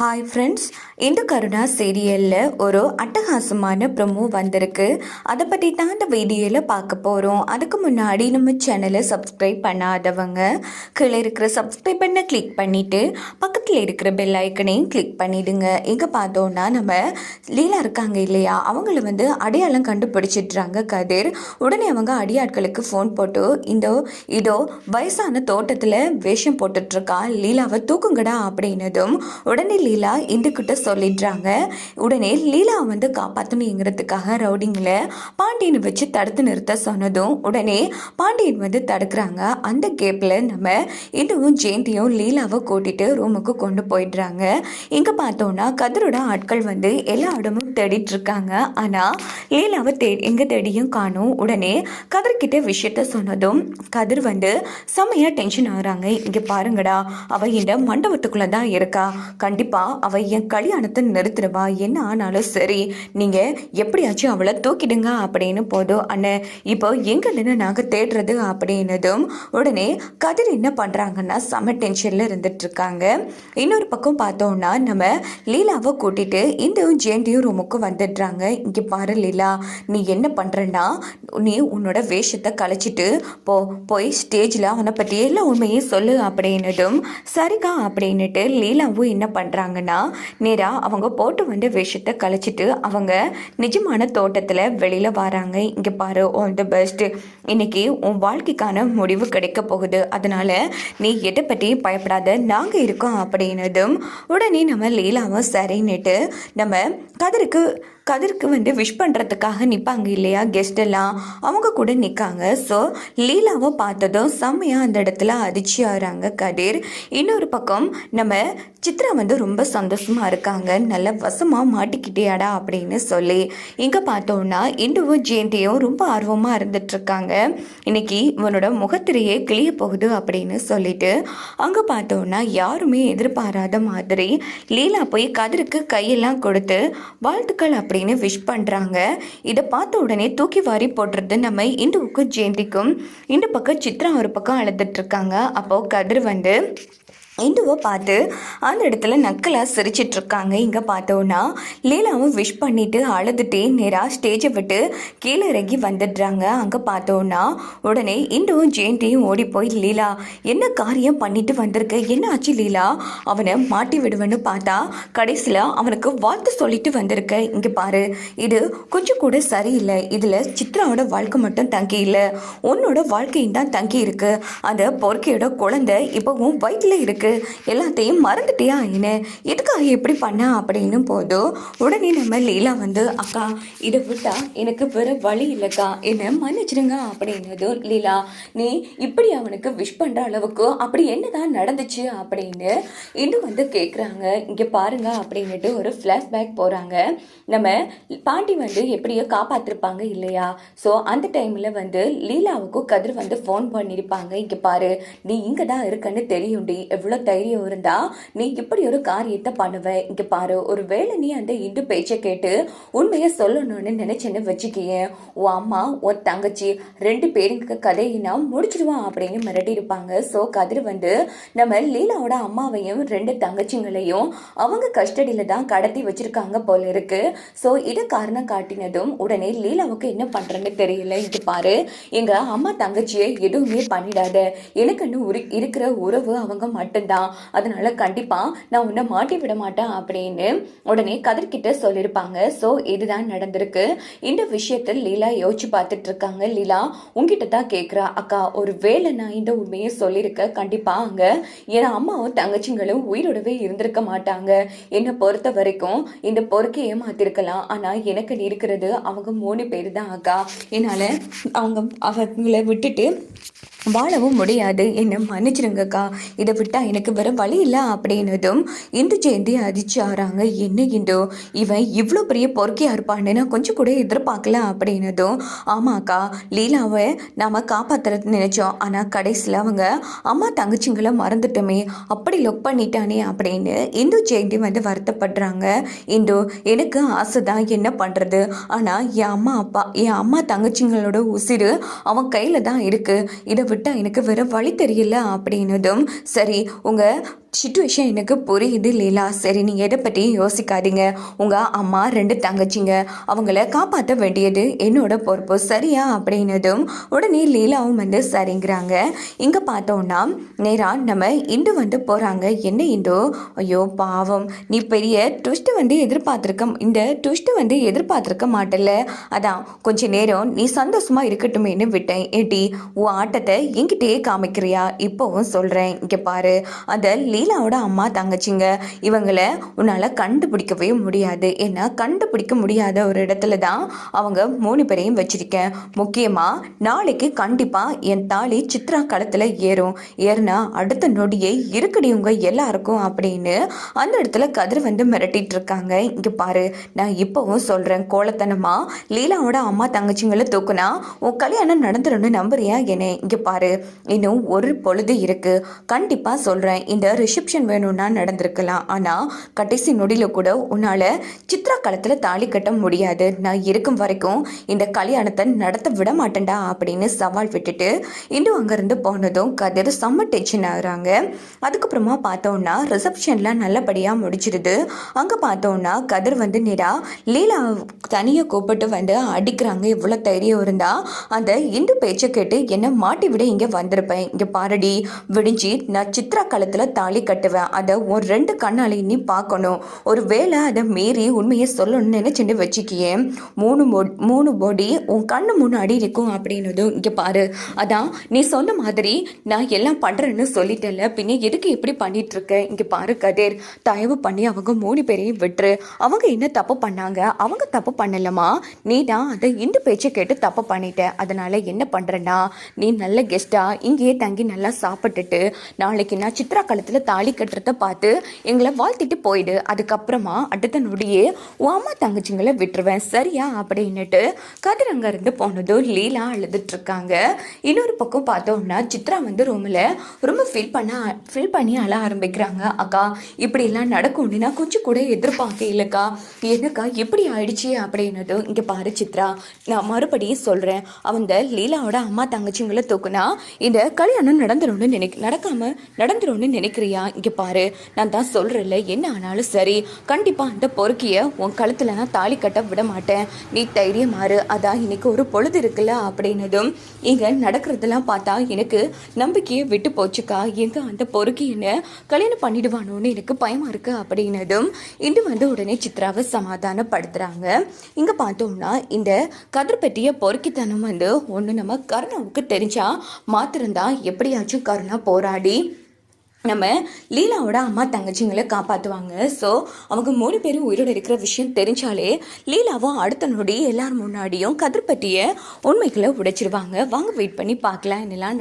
Hi friends இந்த கருணா சீரியலில் ஒரு அட்டகாசமான ப்ரொமோ வந்திருக்கு. அதை பற்றி தான் இந்த வீடியோவில் பார்க்க போகிறோம் அதுக்கு முன்னாடி நம்ம சேனலை சப்ஸ்கிரைப் பண்ணாதவங்க கீழே இருக்கிற சப்ஸ்கிரைப் பண்ண கிளிக் பண்ணிவிட்டு பக்கத்தில் இருக்கிற பெல் ஐக்கனையும் கிளிக் பண்ணிவிடுங்க எங்கே பார்த்தோன்னா நம்ம லீலா இருக்காங்க இல்லையா? அவங்கள வந்து அடையாளம் கண்டுபிடிச்சிட்றாங்க கதிர். உடனே அவங்க அடியாட்களுக்கு ஃபோன் போட்டு இந்த இதோ வயசான தோட்டத்தில் வேஷம் போட்டுட்ருக்கா லீலாவை தூக்குங்கடா அப்படின்னதும் உடனே லீலா இந்துக்கிட்ட சொல்லிடுறாங்க. உடனே லீலா வந்து காப்பாற்றணுங்கிறதுக்காக ரவுடிங்கில் பாண்டியனை வச்சு தடுத்து நிறுத்த சொன்னதும் உடனே பாண்டியன் வந்து தடுக்கிறாங்க. அந்த கேப்பில் நம்ம இதுவும் ஜெயந்தியும் லீலாவை கூட்டிகிட்டு ரூமுக்கு கொண்டு போயிடுறாங்க. இங்கே பார்த்தோன்னா கதிரோட ஆட்கள் வந்து எல்லா இடமும் தேடிட்டு இருக்காங்க ஆனால் லீலாவை தே எங்கே தேடியும் காணும். உடனே கதிர்கிட்ட விஷயத்த சொன்னதும் கதிர் வந்து செம்மையாக டென்ஷன் ஆகுறாங்க. இங்கே பாருங்கடா அவள் இந்த மண்டபத்துக்குள்ளே தான் இருக்கா. கண்டிப்பாக அவள் என் கல்யாணத்தை நிறுத்திடுவா. என்ன ஆனாலும் சரி நீங்கள் எப்படியாச்சும் அவளை தூக்கிடுங்க அப்படின்னு போதும் அண்ணன் இப்போ எங்கன்னு நாங்கள் தேடுறது அப்படின்னதும் உடனே கதிர் என்ன பண்ணுறாங்கன்னா செம டென்ஷனில் இருந்துட்டு இருக்காங்க இன்னொரு பக்கம் பார்த்தோம்னா நம்ம லீலாவை கூட்டிட்டு இந்த ஜெயண்டியும் ரூமுக்கு வந்துடுறாங்க. இங்கே பாரு லீலா நீ என்ன பண்ணுறன்னா நீ உன்னோட வேஷத்தை கலைச்சிட்டு போ போய் ஸ்டேஜில் அவனை பற்றி எல்லா உண்மையும் சொல்லு அப்படின்னதும் சரிக்கா அப்படின்னுட்டு லீலாவும் என்ன பண்ணுறாங்க பண்ணுறாங்கன்னா நேராக அவங்க போட்டு வந்த விஷயத்தை கழிச்சிட்டு அவங்க நிஜமான தோட்டத்தில் வெளியில் வராங்க. இங்கே பாரு ஆல் த பெஸ்ட்டு இன்றைக்கி உன் வாழ்க்கைக்கான முடிவு கிடைக்க போகுது. அதனால் நீ எதை பற்றி பயப்படாத நாங்கள் இருக்கோம் அப்படின்னதும் உடனே நம்ம லீலாவும் சரின்னுட்டு நம்ம கதருக்கு கதிருக்கு வந்து விஷ் பண்ணுறதுக்காக நிற்பாங்க இல்லையா கெஸ்டெல்லாம் அவங்க கூட நிற்காங்க ஸோ லீலாவை பார்த்ததும் செம்மையாக அந்த இடத்துல அதிர்ச்சி ஆகிறாங்க கதிர். இன்னொரு பக்கம் நம்ம சித்ரா வந்து ரொம்ப ரொம்ப சந்தோஷமாக இருக்காங்க. நல்ல வசமாக மாட்டிக்கிட்டேயாடா அப்படின்னு சொல்லி இங்கே பார்த்தோன்னா இந்துவும் ஜெயந்தியும் ரொம்ப ஆர்வமாக இருந்துட்டுருக்காங்க இன்னைக்கு இவனோட முகத்திரையே கிளிய போகுது அப்படின்னு சொல்லிட்டு அங்கே பார்த்தோன்னா யாருமே எதிர்பாராத மாதிரி லீலா போய் கதிருக்கு கையெல்லாம் கொடுத்து வாழ்த்துக்கள் அப்படின்னு விஷ் பண்ணுறாங்க இதை பார்த்த உடனே தூக்கி வாரி போடுறது நம்ம இந்துவுக்கும் ஜெயந்திக்கும். இந்த பக்கம் சித்ரா ஒரு பக்கம் அழுதுட்டு இருக்காங்க அப்போது கதிர் வந்து இந்துவை பார்த்து அந்த இடத்துல நக்கலாக சிரிச்சிட்ருக்காங்க. இங்கே பார்த்தோன்னா லீலாவும் விஷ் பண்ணிவிட்டு அழுதுட்டே நேராக ஸ்டேஜை விட்டு கீழே இறங்கி வந்துடுறாங்க. அங்கே பார்த்தோன்னா உடனே இந்துவும் ஜெயந்தியும் ஓடி போய் லீலா என்ன காரியம் பண்ணிட்டு வந்திருக்க? என்ன ஆச்சு லீலா? அவனை மாட்டி விடுவேன்னு பார்த்தா கடைசியில் அவனுக்கு வாழ்த்து சொல்லிட்டு வந்திருக்க. இங்கே பாரு இது கொஞ்சம் கூட சரியில்லை. இதில் சித்ராவோட வாழ்க்கை மட்டும் தங்கி இல்லை. உன்னோட வாழ்க்கையும் தான் தங்கி இருக்கு. அந்த பொறுக்கையோட குழந்தை இப்போவும் வயிற்றில் இருக்குது எல்லாத்தையும் மறந்துட்டியா என்ன? எதுக்காக எப்படி பண்ண அப்படின்னு போதும் உடனே நம்ம லீலா வந்து அக்கா இதை விட்டா எனக்கு வேற வழி இல்லைக்கா. என்ன மன்னிச்சிடுங்க அப்படின்னதும் லீலா நீ இப்படி அவனுக்கு விஷ் பண்ணுற அளவுக்கு அப்படி என்னதான் நடந்துச்சு? அப்படின்னு இன்னும் வந்து கேட்குறாங்க இங்கே பாருங்க அப்படின்னுட்டு ஒரு ஃப்ளாஷ்பேக் போகிறாங்க நம்ம பாண்டி வந்து எப்படியோ காப்பாற்றிருப்பாங்க இல்லையா? ஸோ அந்த டைமில் வந்து லீலாவுக்கும் கதிர் வந்து ஃபோன் பண்ணியிருப்பாங்க இங்கே பாரு நீ இங்கே தான் இருக்கன்னு தெரியும்டி. எவ்வளோ தைரியம் இருந்தா நீ இப்படி ஒரு காரியத்தை பண்ணுவ. இங்க பாரு ஒரு வேளை நீ அந்த இண்டு பேச்சை கேட்டு உண்மையை சொல்லணும்னு நினைச்சேன்னு வச்சுக்கிய உன் அம்மா உன் தங்கச்சி ரெண்டு பேருக்கு கதையை நான் முடிச்சிடுவான் அப்படின்னு மிரட்டி இருப்பாங்க. ஸோ கதிர் வந்து நம்ம லீலாவோட அம்மாவையும் ரெண்டு தங்கச்சிங்களையும் அவங்க கஸ்டடியில தான் கடத்தி வச்சிருக்காங்க போல இருக்கு. ஸோ இதை காரணம் காட்டினதும் உடனே லீலாவுக்கு என்ன பண்றேன்னு தெரியல. இது பாரு எங்க அம்மா தங்கச்சியை எதுவுமே பண்ணிடாத. எனக்குன்னு இருக்கிற உறவு அவங்க மட்டும் மட்டும்தான் அதனால கண்டிப்பா நான் உன்னை மாட்டி விட மாட்டேன் அப்படின்னு உடனே கதிர்கிட்ட சொல்லியிருப்பாங்க ஸோ இதுதான் நடந்திருக்கு. இந்த விஷயத்தில் லீலா யோசிச்சு பார்த்துட்டு இருக்காங்க. லீலா உங்ககிட்ட தான் கேட்குறா அக்கா ஒரு வேளை நான் இந்த உண்மையை சொல்லியிருக்க கண்டிப்பாக அங்க என் அம்மாவும் தங்கச்சிங்களும் உயிரோடவே இருந்திருக்க மாட்டாங்க. என்னை பொறுத்த வரைக்கும் இந்த பொறுக்கை ஏமாத்திருக்கலாம். ஆனால் எனக்கு இருக்கிறது அவங்க மூணு பேர் தான் அக்கா. என்னால் அவங்க அவங்கள விட்டுட்டு வாழவும் முடியாது. என்னை மன்னிச்சிருங்கக்கா. இதை விட்டா எனக்கு வேற வழி இல்லை அப்படின்னதும் இந்து ஜெயந்தி அதிர்ச்சி ஆறாங்க என்ன இந்து? இவன் இவ்வளோ பெரிய பொறுக்கியா இருப்பான்னு நான் கொஞ்சம் கூட எதிர்பார்க்கல அப்படின்னதும் ஆமாக்கா லீலாவை நாம் காப்பாற்றுறது நினைச்சோம். ஆனால் கடைசியில் அவங்க அம்மா தங்கச்சிங்களை மறந்துட்டோமே அப்படி லொக் பண்ணிட்டானே அப்படின்னு இந்து ஜெயந்தி வந்து வருத்தப்படுறாங்க. இந்து எனக்கு ஆசை தான் என்ன பண்ணுறது ஆனால் என் அம்மா அப்பா என் அம்மா தங்கச்சிங்களோட உசிறு அவன் கையில் தான் இருக்குது இதை விட்டால் எனக்கு வேற வழி தெரியல அப்படின்னதும் சரி உங்கள் சுச்சுவேஷன் எனக்கு புரியுது லீலா. சரி நீங்கள் எதை பற்றியும் யோசிக்காதீங்க. உங்கள் அம்மா ரெண்டு தங்கச்சிங்க. அவங்கள காப்பாற்ற வேண்டியது என்னோட பொறுப்பு. சரியா? அப்படின்னதும் உடனே லீலாவும் வந்து சரிங்கிறாங்க. இங்கே பார்த்தோன்னா நேராக நம்ம இந்து வந்து போகிறாங்க என்ன இந்து? ஐயோ பாவம். நீ பெரிய ட்விஸ்ட்டு வந்து எதிர்பார்த்துருக்க இந்த ட்விஸ்ட்டு வந்து எதிர்பார்த்துருக்க மாட்டல அதான் கொஞ்ச நேரம் நீ சந்தோஷமாக இருக்கட்டுமேன்னு விட்டேன். ஏட்டி உன் ஆட்டத்தை என்கிட்டயே காமிக்கிறியா? இப்போவும் சொல்கிறேன் இங்கே பாரு. அந்த லீலாவோட அம்மா தங்கச்சிங்க. இவங்களை உன்னால் கண்டுபிடிக்கவே முடியாது. ஏன்னா கண்டுபிடிக்க முடியாத ஒரு இடத்துல தான் அவங்க மூணு பேரையும் வச்சிருக்கேன். முக்கியமாக நாளைக்கு கண்டிப்பாக என் தாலி சித்ரா களத்தில் ஏறும். ஏறுனா அடுத்த நொடியை இருக்கடியவங்க உங்க எல்லாருக்கும் அப்படின்னு அந்த இடத்துல கதிர் வந்து மிரட்டிட்டு இருக்காங்க. இங்கே பாரு நான் இப்போவும் சொல்கிறேன் கோலத்தனமாக லீலாவோட அம்மா தங்கச்சிங்களை தூக்குனா உன் கல்யாணம் நடந்துரும்னு நம்புறியா என்ன? இங்கே பாரு இன்னும் ஒரு பொழுது இருக்கு. கண்டிப்பாக சொல்கிறேன் இந்த ரிசப்ஷன் வேணும்னா நடந்திருக்கலாம். ஆனால் கடைசி நொடியில் கூட உன்னால் சித்ரா காலத்தில் தாலி கட்ட முடியாது. நான் இருக்கும் வரைக்கும் இந்த கல்யாணத்தை நடத்த விட மாட்டேன்டா அப்படின்னு சவால் விட்டுட்டு இன்னும் அங்கேருந்து போனதும் கதிர் செம்ம டென்ஷன் ஆகுறாங்க. அதுக்கப்புறமா பார்த்தோன்னா ரிசப்ஷன்லாம் நல்லபடியாக முடிச்சிருது அங்கே பார்த்தோன்னா கதிர் வந்து நேரா லீலா தனியாக கூப்பிட்டு வந்து அடிக்கிறாங்க. இவ்வளோ தைரியம் இருந்தால் அந்த இந்து பேச்சை கேட்டு என்னை மாட்டி விட இங்கே வந்திருப்பேன். இங்கே பாரடி விடிஞ்சு நான் சித்ரா காலத்தில் தாலி கட்டுவேன். அதை ஒரு ரெண்டு கண்ணாலே நீ பார்க்கணும். ஒரு வேளை அதை மீறி உண்மையை சொல்லணும்னு நினச்சிட்டு வச்சுக்கியே. மூணு போ மூணு பாடி உன் கண்ணு முன்னாடி இருக்கும் அப்படின்னதும் இங்கே பாரு. அதான் நீ சொன்ன மாதிரி நான் எல்லாம் பண்ணுறேன்னு சொல்லிட்டேன்ல. பின்ன எதுக்கு இப்படி பண்ணிட்டு இங்கே பாரு கதிர். தயவு பண்ணி அவங்க மூணு பேரையும் விட்டுரு. அவங்க என்ன தப்பு பண்ணாங்க? அவங்க தப்பு பண்ணலமா நீ தான் அதை இந்த பேச்சை கேட்டு தப்பு பண்ணிட்ட. அதனால என்ன பண்ணுறேன்னா நீ நல்ல கெஸ்ட்டாக இங்கேயே தங்கி நல்லா சாப்பிட்டுட்டு நாளைக்கு நான் சித்ரா காலத்தில் தாலி கட்டுறத பார்த்து எங்களை வாழ்த்திட்டு போயிடு. அதுக்கப்புறமா அடுத்த நொடியே உன் அம்மா தங்கச்சிங்களை விட்டுருவேன். சரியா? அப்படின்னுட்டு கதிர் அங்கேருந்து போனதும் லீலா அழுதுட்டு இருக்காங்க இன்னொரு பக்கம் பார்த்தோம்னா சித்ரா வந்து ரூமில் ரொம்ப ஃபீல் பண்ண ஃபீல் பண்ணி அழ ஆரம்பிக்கிறாங்க. அக்கா இப்படிலாம் நடக்கும்னு நான் கொஞ்சம் கூட எதிர்பார்க்க இல்லைக்கா என்னக்கா இப்படி ஆயிடுச்சு? அப்படின்னதும் இங்கே பாரு சித்ரா நான் மறுபடியும் சொல்கிறேன் அவங்க லீலாவோட அம்மா தங்கச்சிங்களை தூக்குனா இந்த கல்யாணம் நடந்துரும்னு நினைக்க நடக்காமல் நடந்துரும்னு நினைக்கிறியா? இங்கே பாரு நான் தான் சொல்கிறேன்ல என்ன ஆனாலும் சரி. கண்டிப்பாக அந்த பொறுக்கிய உன் கழுத்தில் நான் தாலி கட்ட விட மாட்டேன். நீ தைரியமாறு அதான் இன்னைக்கு ஒரு பொழுது இருக்குல்ல அப்படின்னதும் இங்கே நடக்கிறதெல்லாம் பார்த்தா எனக்கு நம்பிக்கையை விட்டு போச்சுக்கா. எங்கே அந்த பொறுக்கி என்ன கல்யாணம் பண்ணிடுவானோன்னு எனக்கு பயமாக இருக்குது அப்படின்னதும் இன்று வந்து உடனே சித்ராவை சமாதானப்படுத்துகிறாங்க இங்கே பார்த்தோம்னா இந்த கதிர் பொறுக்கித்தனம் வந்து ஒன்று நம்ம கருணாவுக்கு தெரிஞ்சால் மாத்திரம்தான் எப்படியாச்சும் கருணா போராடி நம்ம லீலாவோட அம்மா தங்கச்சிங்களை காப்பாற்றுவாங்க ஸோ அவங்க மூணு பேரும் உயிரோடு இருக்கிற விஷயம் தெரிஞ்சாலே லீலாவும் அடுத்த நொடி எல்லார் முன்னாடியும் கதிர்பட்டியை உண்மைகளை உடைச்சிருவாங்க. வாங்க வெயிட் பண்ணி பார்க்கலாம் என்னெல்லாம்